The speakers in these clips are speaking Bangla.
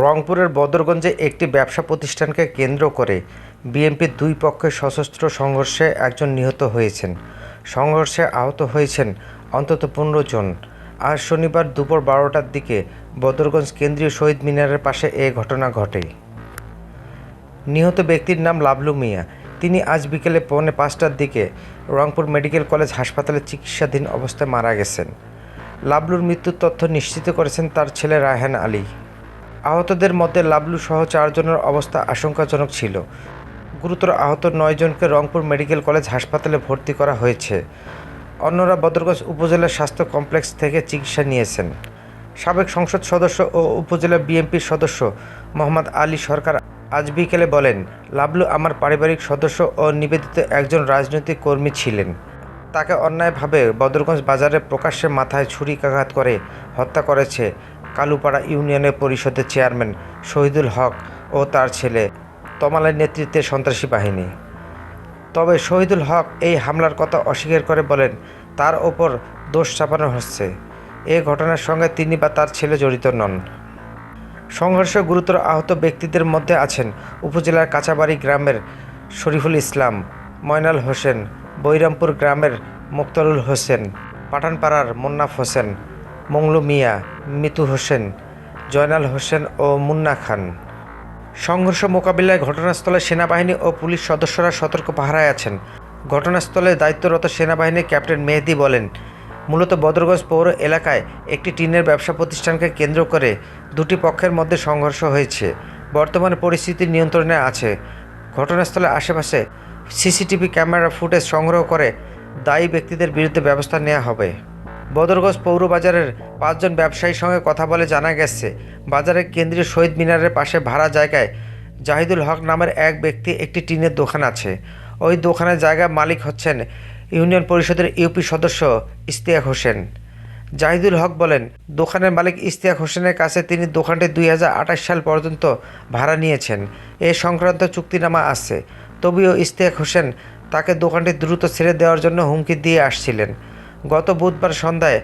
রংপুরের বদরগঞ্জে একটি ব্যবসা প্রতিষ্ঠানকে কেন্দ্র করে বিএনপির দুই পক্ষের সশস্ত্র সংঘর্ষে একজন নিহত হয়েছেন। সংঘর্ষে আহত হয়েছেন অন্তত পনেরো জন। আজ শনিবার দুপুর বারোটার দিকে বদরগঞ্জ কেন্দ্রীয় শহীদ মিনারের পাশে এ ঘটনা ঘটে। নিহত ব্যক্তির নাম লাবলু মিয়া। তিনি আজ বিকেলে পৌনে পাঁচটার দিকে রংপুর মেডিকেল কলেজ হাসপাতালে চিকিৎসাধীন অবস্থায় মারা গেছেন। লাবলুর মৃত্যুর তথ্য নিশ্চিত করেছেন তার ছেলে রায়হান আলী। আহতদের মধ্যে লাবলু সহ চারজনের অবস্থা আশঙ্কাজনক ছিল। গুরুতর আহত নয়জনকে রংপুর মেডিকেল কলেজ হাসপাতালে ভর্তি করা হয়েছে। অন্যরা বদরগঞ্জ উপজেলা স্বাস্থ্য কমপ্লেক্স থেকে চিকিৎসা নিয়েছেন। সাবেক সংসদ সদস্য ও উপজেলা বিএনপির সদস্য মোহাম্মদ আলী সরকার আজ বিকেলে বলেন, লাবলু আমার পারিবারিক সদস্য ও নিবেদিত একজন রাজনৈতিক কর্মী ছিলেন। তাকে অন্যায়ভাবে বদরগঞ্জ বাজারে প্রকাশ্যে মাথায় ছুরিকাঘাত করে হত্যা করেছে কালুপাড়া ইউনিয়নের পরিষদের চেয়ারম্যান শহীদুল হক ও তার ছেলে তমালের নেতৃত্বে সন্ত্রাসী বাহিনী। তবে শহীদুল হক এই হামলার কথা অস্বীকার করে বলেন, তার ওপর দোষ চাপানো হচ্ছে। এ ঘটনার সঙ্গে তিনি বা তার ছেলে জড়িত নন। সংঘর্ষে গুরুতর আহত ব্যক্তিদের মধ্যে আছেন উপজেলার কাঁচাবাড়ি গ্রামের শরীফুল ইসলাম, ময়নাল হোসেন, বৈরামপুর গ্রামের মুক্তারুল হোসেন, পাঠানপাড়ার মোন্নাফ হোসেন মংলু মিয়া, মিতু হোসেন, জয়নাল হোসেন ও মুন্না খান। সংঘর্ষ মোকাবিলায় ঘটনাস্থলে সেনাবাহিনী ও পুলিশ সদস্যরা সতর্ক পাহারায় আছেন। ঘটনাস্থলে দায়িত্বরত সেনাবাহিনীর ক্যাপ্টেন মেহেদি বলেন, মূলত বদরগঞ্জ পৌর এলাকায় একটি টিনের ব্যবসা প্রতিষ্ঠানকে কেন্দ্র করে দুটি পক্ষের মধ্যে সংঘর্ষ হয়েছে। বর্তমানে পরিস্থিতি নিয়ন্ত্রণে আছে। ঘটনাস্থলের আশেপাশে সিসিটিভি ক্যামেরা ফুটেজ সংগ্রহ করে দায়ী ব্যক্তিদের বিরুদ্ধে ব্যবস্থা নেওয়া হবে। বদরগঞ্জ পৌর বাজারের পাঁচজন ব্যবসায়ীর সঙ্গে কথা বলে জানা গেছে বাজারের কেন্দ্রীয় শহীদ মিনারের পাশে ভাড়া জায়গায় জাহিদুল হক নামের এক ব্যক্তি একটি টিনের দোকান আছে। ওই দোকানের জায়গার মালিক হচ্ছেন ইউনিয়ন পরিষদের ইউপি সদস্য ইস্তিয়াক হোসেন। জাহিদুল হক বলেন, দোকানের মালিক ইস্তিয়াক হোসেনের কাছে তিনি দোকানটি দুই সাল পর্যন্ত ভাড়া নিয়েছেন। এ সংক্রান্ত চুক্তিনামা আছে। তবুও ইস্তিয়াক হোসেন তাকে দোকানটি দ্রুত ছেড়ে দেওয়ার জন্য হুমকি দিয়ে আসছিলেন। গত বুধবার সন্ধ্যায়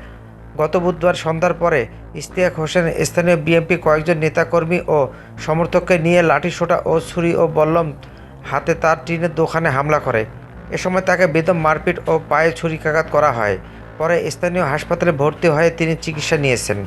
গত বুধবার সন্ধ্যার পরে ইশতিয়াক হোসেন স্থানীয় বিএনপি কয়েকজন নেতাকর্মী ও সমর্থককে নিয়ে লাঠিসোঁটা ও ছুরি ও বল্লম হাতে তার টিনের দোকানে হামলা করে। এ সময় তাকে বেদম মারপিট ও পায়ে ছুরিকাঘাত করা হয়। পরে স্থানীয় হাসপাতালে ভর্তি হয়ে তিনি চিকিৎসা নিয়েছেন।